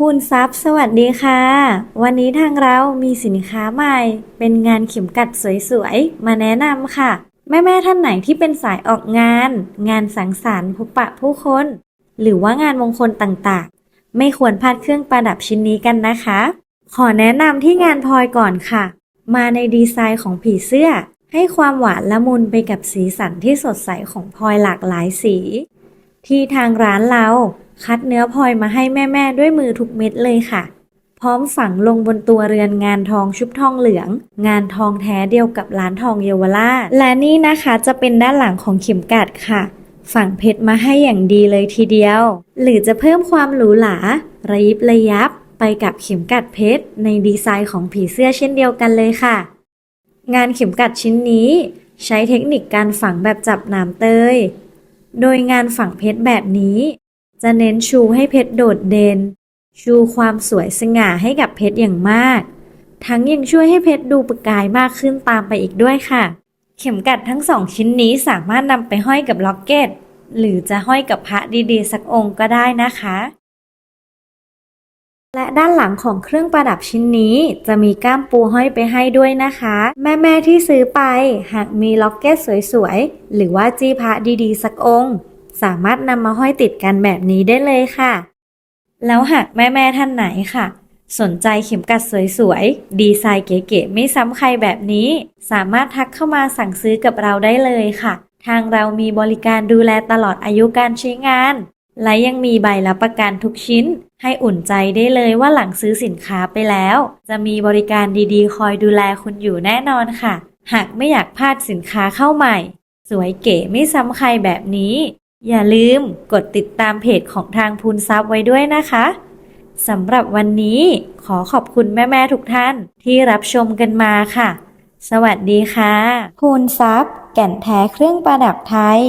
คุณทรัพย์สวัสดีค่ะ วันนี้ทางเรามีสินค้าใหม่ เป็นงานเข็มกัดสวยๆ มาแนะนำค่ะ แม่ๆท่านไหนที่เป็นสายออกงาน งานสังสรรค์พบปะผู้คน หรือว่างานมงคลต่างๆ ไม่ควรพลาดเครื่องประดับชิ้นนี้กันนะคะ ขอแนะนำที่งานพลอยก่อนค่ะ มาในดีไซน์ของผีเสื้อ ให้ความหวานละมุนไปกับสีสันที่สดใสของพลอยหลากหลายสี ที่ทางร้านเรา คัดเนื้อพลอยมาให้แม่ๆด้วยมือทุกเม็ดเลยค่ะ พร้อมฝังลงบนตัวเรือนงานทองชุบทองเหลือง งานทองแท้เดียวกับร้านทองเยาวราชและนี่นะคะจะเป็นด้านหลังของเข็มกัดค่ะ ฝังเพชรมาให้อย่างดีเลยทีเดียว หรือจะเพิ่มความหรูหราระยิบระยับไปกับเข็มกัดเพชรในดีไซน์ของผีเสื้อเช่นเดียวกันเลยค่ะ งานเข็มกัดชิ้นนี้ ใช้เทคนิคการฝังแบบจับหนามเตย โดยงานฝังเพชรแบบนี้ จะเน้นชูให้เพชรโดดเด่น ชูความสวยสง่าให้กับเพชรอย่างมาก ทั้งยังช่วยให้เพชรดูประกายมากขึ้นตามไปอีกด้วยค่ะ เข็มกัดทั้งสองชิ้นนี้สามารถนำไปห้อยกับล็อกเก็ต หรือจะห้อยกับพระดีๆ สักองค์ก็ได้นะคะ และด้านหลังของเครื่องประดับชิ้นนี้จะมีก้ามปูห้อยไปให้ด้วยนะคะ แม่ๆที่ซื้อไปหากมีล็อกเก็ตสวยๆหรือว่าจี้พระดีๆ สักองค์ สามารถนำมาห้อยติดกันแบบนี้ได้เลยค่ะ แล้วหากแม่ๆท่านไหนค่ะ สนใจเข็มกัดสวยๆ ดีไซน์เก๋ๆไม่ซ้ำใครแบบนี้ สามารถทักเข้ามาสั่งซื้อกับเราได้เลยค่ะ ทางเรามีบริการดูแลตลอดอายุการใช้งาน และยังมีใบรับประกันทุกชิ้น ให้อุ่นใจได้เลยว่าหลังซื้อสินค้าไปแล้ว จะมีบริการดีๆ คอยดูแลคุณอยู่แน่นอนค่ะ หากไม่อยากพลาดสินค้าเข้าใหม่ สวยเก๋ไม่ซ้ำใครแบบนี้ อย่าลืมกดติดตามเพจของทางพูนซับไว้ด้วยนะคะสำหรับวันนี้ขอขอบคุณแม่ ๆ ทุกท่านที่รับชมกันมาค่ะ สวัสดีค่ะ พูนซับแก่นแท้เครื่องประดับไทย